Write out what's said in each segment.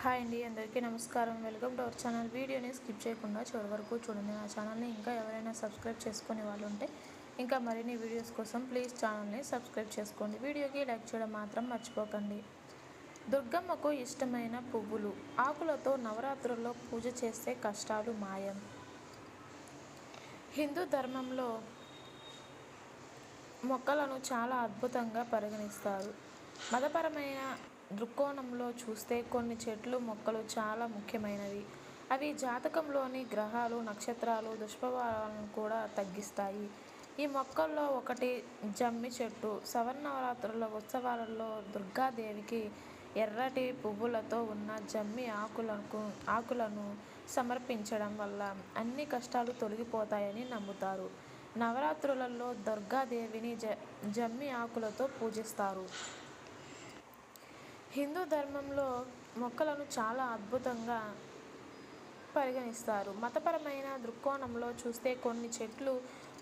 Hi అండి అందరికీ నమస్కారం. Welcome to our channel. వీడియోని స్కిప్ చేయకుండా చివరి వరకు చూడండి. నా ఛానల్ని ఇంకా ఎవరైనా సబ్స్క్రైబ్ చేసుకునే వాళ్ళు ఉంటే ఇంకా మరిన్ని వీడియోస్ కోసం ప్లీజ్ ఛానల్ని సబ్స్క్రైబ్ చేసుకోండి. వీడియోకి లైక్ చేయడం మాత్రం మర్చిపోకండి. దుర్గమ్మకు ఇష్టమైన పువ్వులు. ఆకులతో నవరాత్రుల్లో పూజ చేస్తే కష్టాలు మాయం. హిందూ ధర్మంలో మొక్కలను చాలా అద్భుతంగా పరిగణిస్తారు. మతపరమైన దృక్కోణంలో చూస్తే కొన్ని చెట్లు మొక్కలు చాలా ముఖ్యమైనవి. అవి జాతకంలోని గ్రహాలు నక్షత్రాలు దుష్ప్రభావాలను కూడా తగ్గిస్తాయి. ఈ మొక్కల్లో ఒకటి జమ్మి చెట్టు. సవర్నవరాత్రుల ఉత్సవాలలో దుర్గాదేవికి ఎర్రటి పువ్వులతో ఉన్న జమ్మి ఆకులకు ఆకులను సమర్పించడం వల్ల అన్ని కష్టాలు తొలగిపోతాయని నమ్ముతారు. నవరాత్రులలో దుర్గాదేవిని జ జమ్మి ఆకులతో పూజిస్తారు. హిందూ ధర్మంలో మొక్కలను చాలా అద్భుతంగా పరిగణిస్తారు. మతపరమైన దృక్కోణంలో చూస్తే కొన్ని చెట్లు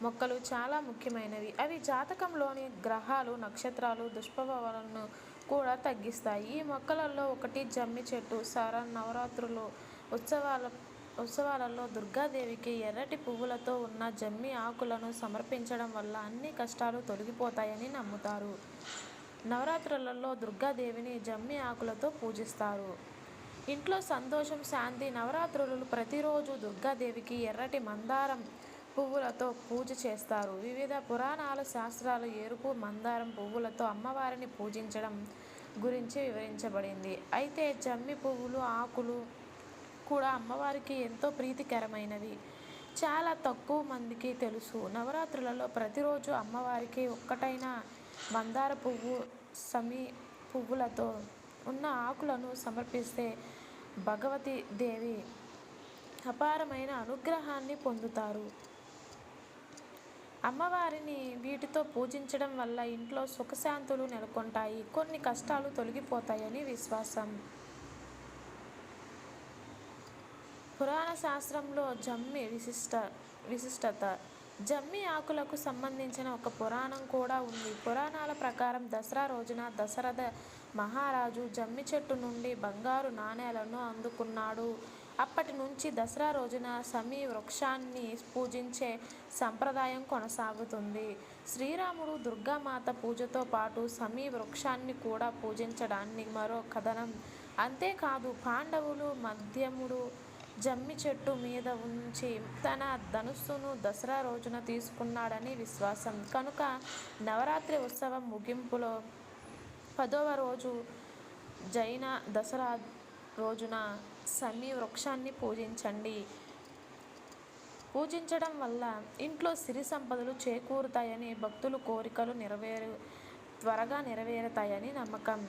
మొక్కలు చాలా ముఖ్యమైనవి. అవి జాతకంలోని గ్రహాలు నక్షత్రాలు దుష్ప్రభావాలను కూడా తగ్గిస్తాయి. ఈ మొక్కలలో ఒకటి జమ్మి చెట్టు సర నవరాత్రులు ఉత్సవాల ఉత్సవాలలో దుర్గాదేవికి ఎర్రటి పువ్వులతో ఉన్న జమ్మి ఆకులను సమర్పించడం వల్ల అన్ని కష్టాలు తొలగిపోతాయని నమ్ముతారు. నవరాత్రులలో దుర్గాదేవిని జమ్మి ఆకులతో పూజిస్తారు. ఇంట్లో సంతోషం శాంతి నవరాత్రులు ప్రతిరోజు దుర్గాదేవికి ఎర్రటి మందారం పువ్వులతో పూజ చేస్తారు. వివిధ పురాణాల శాస్త్రాలు ఎరుపు మందారం పువ్వులతో అమ్మవారిని పూజించడం గురించి వివరించబడింది. అయితే జమ్మి పువ్వులు ఆకులు కూడా అమ్మవారికి ఎంతో ప్రీతికరమైనవి. చాలా తక్కువ మందికి తెలుసు. నవరాత్రులలో ప్రతిరోజు అమ్మవారికి ఒక్కటైన మందార పువ్వు సమీ పువ్వులతో ఉన్న ఆకులను సమర్పిస్తే భగవతి దేవి అపారమైన అనుగ్రహాన్ని పొందుతారు. అమ్మవారిని వీటితో పూజించడం వల్ల ఇంట్లో సుఖశాంతులు నెలకొంటాయి. కొన్ని కష్టాలు తొలగిపోతాయని విశ్వాసం. పురాణ శాస్త్రంలో జమ్మి విశిష్ట విశిష్టత జమ్మి ఆకులకు సంబంధించిన ఒక పురాణం కూడా ఉంది. పురాణాల ప్రకారం దసరా రోజున దశరథ మహారాజు జమ్మి చెట్టు నుండి బంగారు నాణేలను అందుకున్నాడు. అప్పటి నుంచి దసరా రోజున సమీ వృక్షాన్ని పూజించే సంప్రదాయం కొనసాగుతుంది. శ్రీరాముడు దుర్గామాత పూజతో పాటు సమీ వృక్షాన్ని కూడా పూజించడాన్ని మరో కథనం. అంతేకాదు పాండవులు మధ్యముడు జమ్మి చెట్టు మీద ఉంచి తన ధనుస్సును దసరా రోజున తీసుకున్నాడని విశ్వాసం. కనుక నవరాత్రి ఉత్సవం ముగింపులో పదవ రోజు జైన దసరా రోజున సమీ వృక్షాన్ని పూజించండి. పూజించడం వల్ల ఇంట్లో సిరి సంపదలు చేకూరుతాయని భక్తులు కోరికలు నెరవేరు త్వరగా నెరవేరుతాయని నమ్మకం.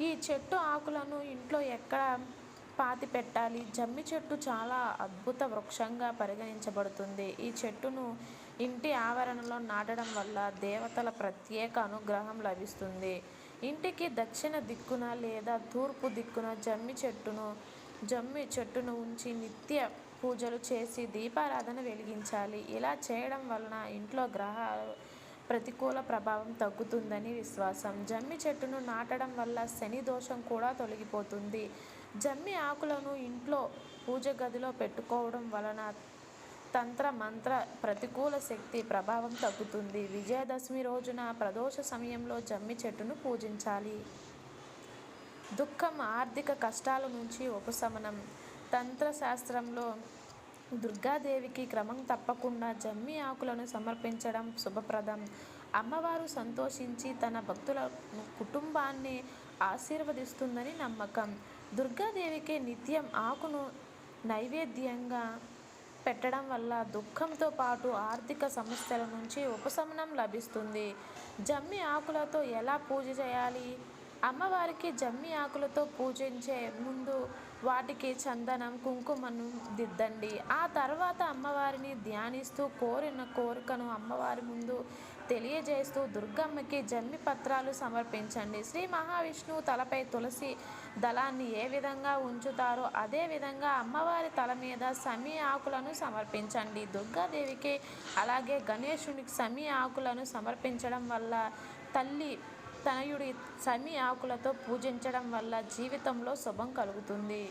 ఈ చెట్టు ఆకులను ఇంట్లో ఎక్కడ పాతి పెట్టాలి. జమ్మి చెట్టు చాలా అద్భుత వృక్షంగా పరిగణించబడుతుంది. ఈ చెట్టును ఇంటి ఆవరణలో నాటడం వల్ల దేవతల ప్రత్యేక అనుగ్రహం లభిస్తుంది. ఇంటికి దక్షిణ దిక్కున లేదా తూర్పు దిక్కున జమ్మి చెట్టును జమ్మి చెట్టును ఉంచి నిత్య పూజలు చేసి దీపారాధన వెలిగించాలి. ఇలా చేయడం వలన ఇంట్లో గ్రహాలు ప్రతికూల ప్రభావం తగ్గుతుందని విశ్వాసం. జమ్మి చెట్టును నాటడం వల్ల శని దోషం కూడా తొలగిపోతుంది. జమ్మి ఆకులను ఇంట్లో పూజ గదిలో పెట్టుకోవడం వలన తంత్ర మంత్ర ప్రతికూల శక్తి ప్రభావం తగ్గుతుంది. విజయదశమి రోజున ప్రదోష సమయంలో జమ్మి చెట్టును పూజించాలి. దుఃఖం ఆర్థిక కష్టాల నుంచి ఉపశమనం. తంత్రశాస్త్రంలో దుర్గాదేవికి క్రమం తప్పకుండా జమ్మి ఆకులను సమర్పించడం శుభప్రదం. అమ్మవారు సంతోషించి తన భక్తుల కుటుంబాన్ని ఆశీర్వదిస్తుందని నమ్మకం. దుర్గాదేవికి నిత్యం ఆకును నైవేద్యంగా పెట్టడం వల్ల దుఃఖంతో పాటు ఆర్థిక సమస్యల నుంచి ఉపశమనం లభిస్తుంది. జమ్మి ఆకులతో ఎలా పూజ చేయాలి? అమ్మవారికి జమ్మి ఆకులతో పూజించే ముందు వాటికి చందనం కుంకుమను దిద్దండి. ఆ తర్వాత అమ్మవారిని ధ్యానిస్తూ కోరిన కోరికను అమ్మవారి ముందు తెలియజేస్తూ దుర్గమ్మకి జమ్మి పత్రాలు సమర్పించండి. శ్రీ మహావిష్ణువు తలపై తులసి దళాన్ని ఏ విధంగా ఉంచుతారో అదే విధంగా అమ్మవారి తల మీద సమీ ఆకులను సమర్పించండి. దుర్గాదేవికి అలాగే గణేశునికి సమీ ఆకులను సమర్పించడం వల్ల తల్లి తనయుడి సమీ ఆకులతో పూజించడం వల్ల జీవితంలో శుభం కలుగుతుంది.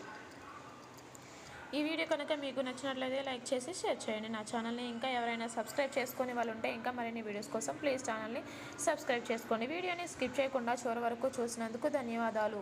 ఈ వీడియో కనుక మీకు నచ్చినట్లయితే లైక్ చేసి షేర్ చేయండి. నా ఛానల్ని ఇంకా ఎవరైనా సబ్స్క్రైబ్ చేసుకునే వాళ్ళు ఉంటే ఇంకా మరిన్ని వీడియోస్ కోసం ప్లీజ్ ఛానల్ని సబ్స్క్రైబ్ చేసుకోండి వీడియోని స్కిప్ చేయకుండా చివరి వరకు చూసినందుకు ధన్యవాదాలు.